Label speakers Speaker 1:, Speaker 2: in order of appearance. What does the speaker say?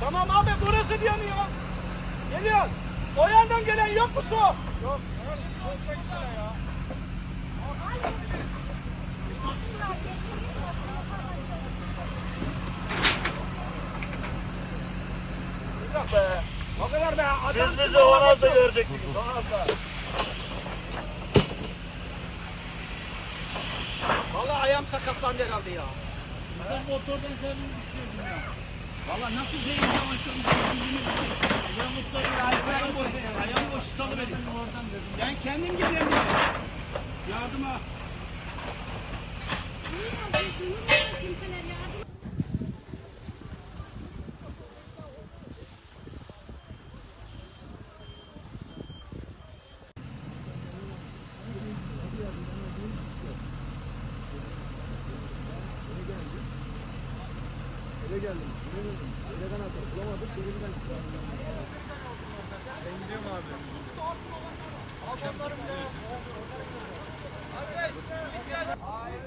Speaker 1: Tamam abi burası yanıyor. Geliyor. O yandan gelen yok mu su? Yok. Yok be. O kadar be. Adam Siz bizi Honaz'da görecektiniz. Vallahi ayağım sakatlandı herhalde ya. Ben motordan
Speaker 2: kendimi düşürdüm ya.
Speaker 1: Vallahi nasıl zeyn yavaşlamışsın. Ayağım boş, ayağım boş salıverin. Ben kendim diye. Yardıma.
Speaker 2: Kimseler Öyle geldim. Ne dedim? Öyleden atar. Bulamadık. Birinden Ben
Speaker 1: gidiyorum abi. Adamlarım ya. Hadi. Hayır.